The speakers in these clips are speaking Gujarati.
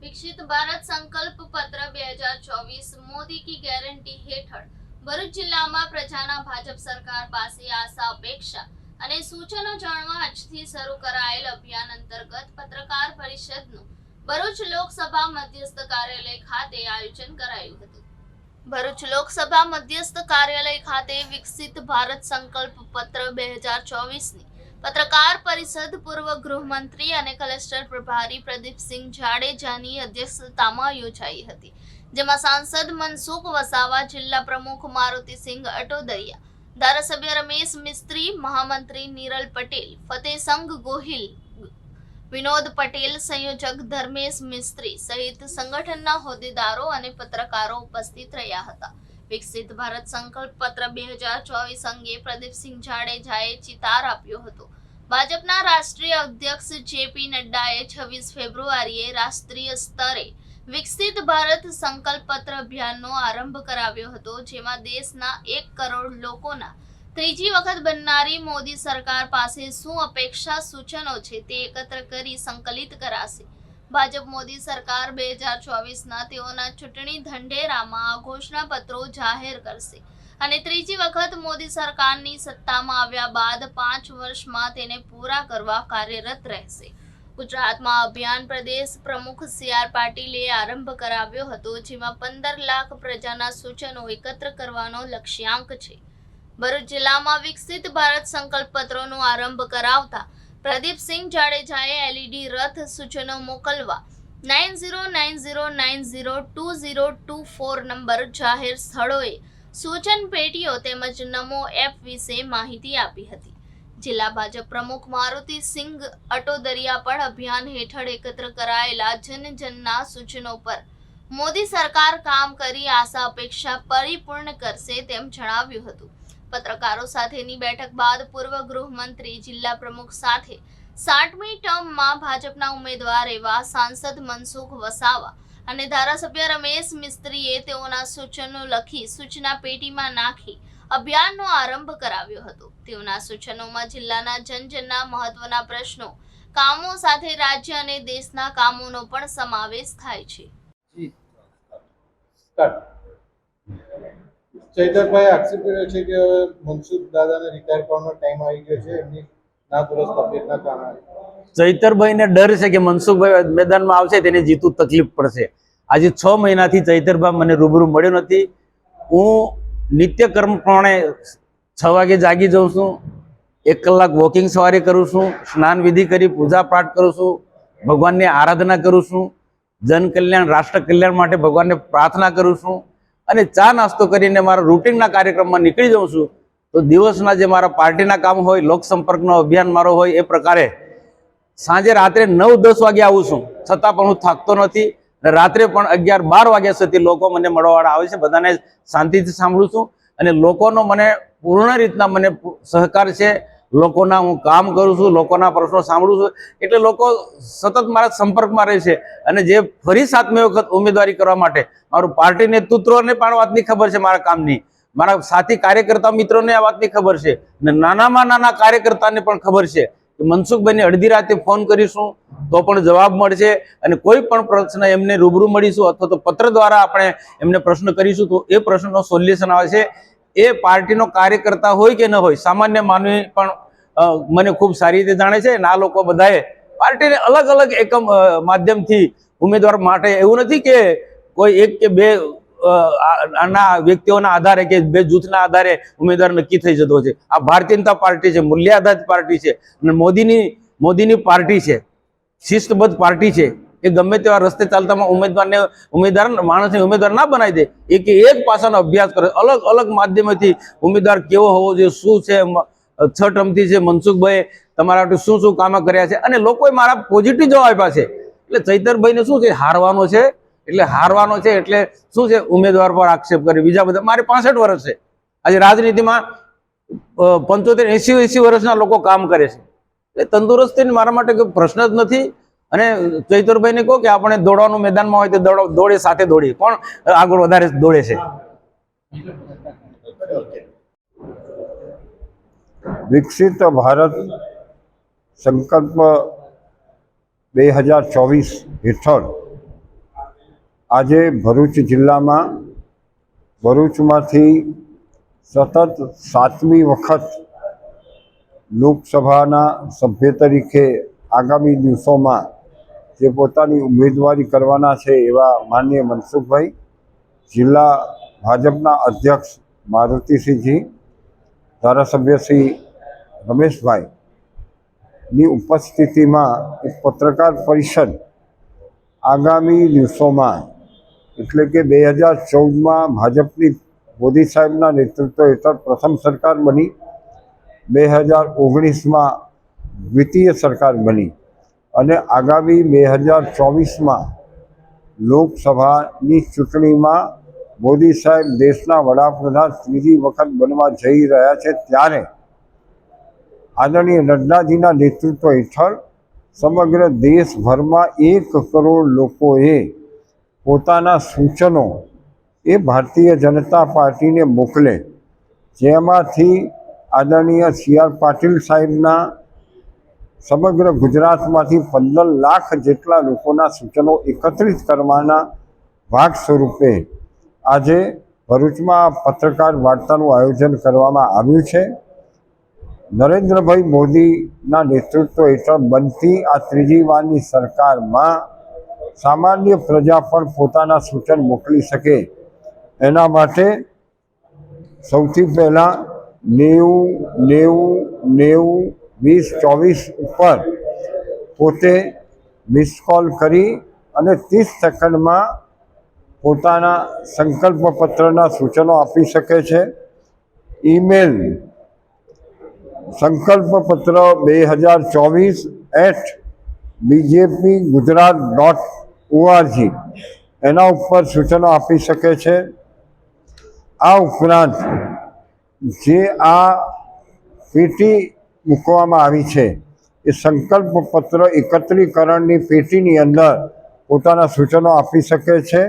વિકસિત ભારત સંકલ્પ પત્ર બે મોદી કી ગેરંટી હેઠળ ભરૂચ જિલ્લામાં પ્રજાના ભાજપ સરકાર પાસે આશા અપેક્ષા અને સૂચનો જાણવા આજથી શરૂ કરાયેલ અભિયાન અંતર્ગત પત્રકાર પરિષદનું ભરૂચ લોકસભા મધ્યસ્થ કાર્યાલય ખાતે આયોજન કરાયું હતું. ભરૂચ લોકસભા મધ્યસ્થ કાર્યાલય ખાતે વિકસિત ભારત સંકલ્પ પત્ર બે હજાર ચોવીસની પત્રકાર પરિષદ, પૂર્વ ગૃહમંત્રી અને કલેક્ટર પ્રભારી પ્રદીપસિંહ જાડેજાની અધ્યક્ષતામાં યોજાઈ હતી, જેમાં સાંસદ મનસુખ વસાવા, જિલ્લા પ્રમુખ મારુતિસિંહ અટોદરિયા, ધારાસભ્ય રમેશ મિસ્ત્રી, મહામંત્રી નિરલ પટેલ ફતેસંગ ગોહિલ, વિનોદ પટેલ, સંયોજક ધર્મેશ મિસ્ત્રી સહિત સંગઠનના હોદ્દેદારો અને પત્રકારો ઉપસ્થિત રહ્યા હતા. વિકસિત ભારત સંકલ્પ પત્ર બે હજાર ચોવીસ અંગે પ્રદીપસિંહ જાડેજાએ ચિતાર આપ્યો હતો. ભાજપના રાષ્ટ્રીય અધ્યક્ષ જેપી નડ્ડાએ છવ્વીસ ફેબ્રુઆરીએ રાષ્ટ્રીય સ્તરે વિકસિત ભારત સંકલ્પપત્ર અભિયાનનો આરંભ કરાવ્યો હતો, જેમાં દેશના એક કરોડ લોકોના ત્રીજી વખત બનનારી મોદી સરકાર પાસે શું અપેક્ષા સૂચનો છે તે એકત્ર કરી સંકલિત કરાશે. ભાજપ મોદી સરકાર બે હજાર ચોવીસના તેઓના ચૂંટણી ઢંઢેરામાં ઘોષણાપત્રો જાહેર કરશે. અને ત્રીજી વખત મોદી સરકારની સત્તામાં આવ્યા બાદ પાંચ વર્ષમાં તેને પૂરા કરવા કાર્યરત રહેશે. ગુજરાતમાં અભિયાન પ્રદેશ પ્રમુખ સી આર પાટીલે આરંભ કરાવ્યો હતો, જેમાં પંદર લાખ પ્રજાના સૂચનો એકત્ર કરવાનો લક્ષ્યાંક છે. ભરૂચ જિલ્લામાં વિકસિત ભારત સંકલ્પ પત્રોનો આરંભ કરાવતા પ્રદીપસિંહ જાડેજાએ એલઈડી રથ સૂચનો મોકલવા nine zero nine zero nine zero two zero two four number જાહેર સ્થળોએ સૂચન પેટીઓ તેમજ નમો એપ વિશે માહિતી આપી હતી. જિલ્લા ભાજપ પ્રમુખ મારુતિ સિંઘ અટોદરિયા પણ અભિયાન હેઠળ એકત્ર કરાયેલા જન જનના સૂચનો પર મોદી સરકાર કામ કરી આશા અપેક્ષા પરિપૂર્ણ કરશે તેમ જણાવ્યું હતું. પત્રકારો સાથેની બેઠક બાદ પૂર્વ ગૃહમંત્રી જિલ્લા પ્રમુખ સાથે સાઠમી ટર્મમાં ભાજપના ઉમેદવાર એવા સાંસદ મનસુખ વસાવા અને ધારાસભ્ય રમેશ મિસ્ત્રીએ તેઓના સૂચનો લખી સૂચના પેટીમાં નાખી અભિયાનનો આરંભ કરાવ્યો હતો. તેઓના સૂચનોમાં જિલ્લાના જનજનના મહત્વના પ્રશ્નો, કામો સાથે રાજ્ય અને દેશના કામોનો પણ સમાવેશ થાય છે. ચૈતરભાઈ, આક્ષેપ કર્યો છે કે મનસુખ દાદાને રિટાયર કરવાનો ટાઈમ આવી ગયો છે. એમની ચૈતરભાઈને ડર છે કે મનસુખભાઈ મેદાનમાં આવશે, તેને જીતું તકલીફ પડશે. આજે છ મહિનાથી ચૈતરભાઈ મને રૂબરૂ મળ્યો નથી. હું નિત્યકર્મ પ્રમાણે છ વાગે જાગી જાઉં છું, એક કલાક વોકિંગ સવારે કરું છું, સ્નાન વિધિ કરી, પૂજા પાઠ કરું છું, ભગવાનની આરાધના કરું છું, જન કલ્યાણ, રાષ્ટ્ર કલ્યાણ માટે ભગવાનને પ્રાર્થના કરું છું અને ચા નાસ્તો કરીને મારા રૂટિનના કાર્યક્રમમાં નીકળી જાઉં છું. તો દિવસના જે મારા પાર્ટીના કામ હોય લોકસંપર્કનો અભિયાન મારો હોય, એ પ્રકારે સાંજે રાત્રે નવ દસ વાગે આવું છું. છતાં પણ હું થાકતો નથી અને રાત્રે પણ અગિયાર બાર વાગ્યા સુધી લોકો મને મળવાવાળા આવે છે. બધાને શાંતિથી સાંભળું છું અને લોકોનો મને પૂર્ણ રીતના મને સહકાર છે. લોકોના હું કામ કરું છું, લોકોના પ્રશ્નો સાંભળું છું. એટલે લોકો સતત મારા સંપર્કમાં રહે છે અને જે ફરી સાતમી વખત ઉમેદવારી કરવા માટે મારું પાર્ટી નેતૃત્વને પણ વાતની ખબર છે મારા કામની. મારા સાથી કાર્યકર્તા મિત્રોને આ વાતની ખબર છે અને નાનામાં નાના કાર્યકર્તાને પણ ખબર છે કે મનસુખભાઈને અડધી રાતે ફોન કરીશું તો પણ જવાબ મળશે અને કોઈ પણ પ્રશ્ન એમને રૂબરૂ મળીશું અથવા તો પત્ર દ્વારા આપણે એમને પ્રશ્ન કરીશું તો એ પ્રશ્નનો સોલ્યુશન આવે છે. એ પાર્ટીનો કાર્યકર્તા હોય કે ન હોય સામાન્ય માનવી પણ મને ખૂબ સારી રીતે જાણે છે અને આ લોકો બધાએ પાર્ટીને અલગ અલગ એકમ માધ્યમથી ઉમેદવાર માટે એવું નથી કે કોઈ એક કે બે આના વ્યક્તિઓના આધારે કે બે જૂથના આધારે ઉમેદવાર નક્કી થઈ જતો છે. આ ભારતીય જનતા પાર્ટી છે મૂલ્ય આધારિત પાર્ટી છે અને મોદીની મોદીની પાર્ટી છે, શિસ્તબદ્ધ પાર્ટી છે એ ગમે તેવા રસ્તે ચાલતામાં ઉમેદવારને, ઉમેદવાર, માણસને ઉમેદવાર ના બનાવી દે, એ કે એક પાસાનો અભ્યાસ કરે. અલગ અલગ માધ્યમથી ઉમેદવાર કેવો હોવો જોઈએ, શું છે છ ટર્મથી છે મનસુખભાઈ તમારા માટે શું શું કામ કર્યા છે? અને લોકોએ મારા પોઝિટિવ જવાબ આપ્યા છે. એટલે ચૈતરભાઈને શું છે, હારવાનો છે એટલે હારવાનો છે એટલે શું છે? ઉમેદવાર પર આક્ષેપ કરે બીજા બધા મારે પાસઠ વર્ષ છે. આજે રાજનીતિમાં પંચોતેર એસી એસી વર્ષના લોકો કામ કરે છે. એટલે તંદુરસ્તી મારા માટે કોઈ પ્રશ્ન જ નથી. અને ચૈતરભાઈને કહો કે આપણે દોડવાનું મેદાનમાં હોય તો દોડો, દોડે, સાથે દોડીએ. કોણ આગળ વધારે દોડે છે? વિકસિત ભારત સંકલ્પ બે હજાર ચોવીસ હેઠળ આજે ભરૂચ જિલ્લામાં ભરૂચમાંથી સતત સાતમી વખત લોકસભાના સભ્ય તરીકે આગામી દિવસોમાં જે પોતાની ઉમેદવારી કરવાના છે એવા માન્ય મનસુખભાઈ, જિલ્લા ભાજપના અધ્યક્ષ મારુતિસિંહજી ધારાસભ્ય શ્રી રમેશભાઈની ઉપસ્થિતિમાં એક પત્રકાર પરિષદ આગામી દિવસોમાં એટલે કે બે હજાર ચૌદમાં ભાજપની મોદી સાહેબના નેતૃત્વ હેઠળ પ્રથમ સરકાર બની. બે હજાર ઓગણીસમાં દ્વિતીય સરકાર બની. અને આગામી બે હજાર ચોવીસમાં લોકસભાની ચૂંટણીમાં મોદી સાહેબ દેશના વડાપ્રધાન ત્રીજી વખત બનવા જઈ રહ્યા છે ત્યારે આદરણીય નડ્ડાજીના નેતૃત્વ હેઠળ સમગ્ર દેશભરમાં એક કરોડ લોકોએ પોતાના સૂચનો એ ભારતીય જનતા પાર્ટીને મોકલે. જેમાંથી આદરણીય સી આર પાટીલ સાહેબના સમગ્ર ગુજરાતમાંથી પંદર લાખ જેટલા લોકોના સૂચનો એકત્રિત કરવાના ભાગ સ્વરૂપે આજે ભરૂચમાં પત્રકાર વાર્તાનું આયોજન કરવામાં આવ્યું છે. નરેન્દ્રભાઈ મોદીના નેતૃત્વ હેઠળ બનતી આ ત્રીજી વારની સરકારમાં સામાન્ય પ્રજા પણ પોતાના સૂચન મોકલી શકે. એના માટે સૌથી પહેલાં નેવું નેવું નેવું, વીસ, ચોવીસ ઉપર પોતે મિસ કોલ કરી અને ત્રીસ સેકન્ડમાં પોતાના સંકલ્પ પત્રના સૂચનો આપી શકે છે. ઈમેલ સંકલ્પ પત્ર બે હજાર ચોવીસ at BJP Gujarat dot O R G એના ઉપર સૂચનો આપી શકે છે. આ ઉપરાંત જે આ પેટી મૂકવામાં આવી છે, એ સંકલ્પ પત્ર એકત્રીકરણની પેટીની અંદર પોતાના સૂચનો આપી શકે છે.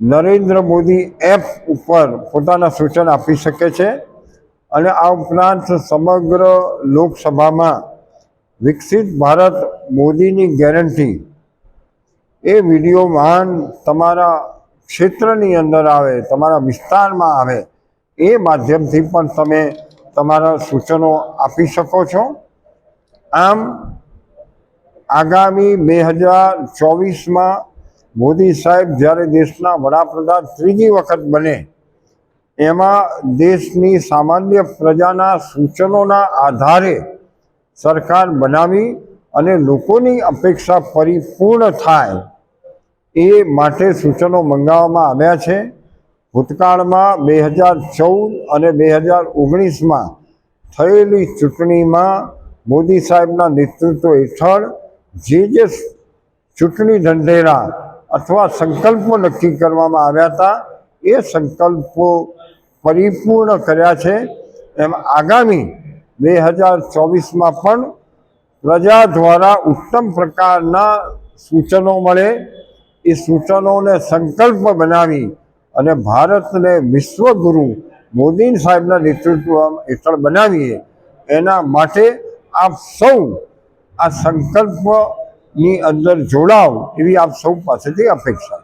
નરેન્દ્ર મોદી એપ ઉપર પોતાના સૂચન આપી શકે છે અને આ ઉપરાંત સમગ્ર લોકસભામાં વિકસિત ભારત મોદીની ગેરંટી એ વિડીયોમાં તમારા ક્ષેત્રની અંદર આવે, તમારા વિસ્તારમાં આવે, એ માધ્યમથી પણ તમે તમારા સૂચનો આપી શકો છો. આમ, આગામી બે હજાર ચોવીસમાં મોદી સાહેબ જ્યારે દેશના વડાપ્રધાન ત્રીજી વખત બને, એમાં દેશની સામાન્ય પ્રજાના સૂચનોના આધારે સરકાર બનાવી અને લોકોની અપેક્ષા પરિપૂર્ણ થાય એ માટે સૂચનો મંગાવવામાં આવ્યા છે. ભૂતકાળમાં બે હજાર ચૌદ અને બે હજાર ઓગણીસમાં થયેલી ચૂંટણીમાં મોદી સાહેબના નેતૃત્વ હેઠળ જે જે ચૂંટણી ઢંઢેરા અથવા સંકલ્પો નક્કી કરવામાં આવ્યા હતા, એ સંકલ્પો પરિપૂર્ણ કર્યા છે. એમ આગામી બે હજાર ચોવીસમાં પણ પ્રજા દ્વારા ઉત્તમ પ્રકારના સૂચનો મળે. એ સૂચનોને સંકલ્પ બનાવી અને ભારતને વિશ્વગુરુ મોદી સાહેબના નેતૃત્વ હેઠળ બનાવીએ. એના માટે આપ સૌ આ સંકલ્પની અંદર જોડાવ એવી આપ સૌ પાસેથી અપેક્ષા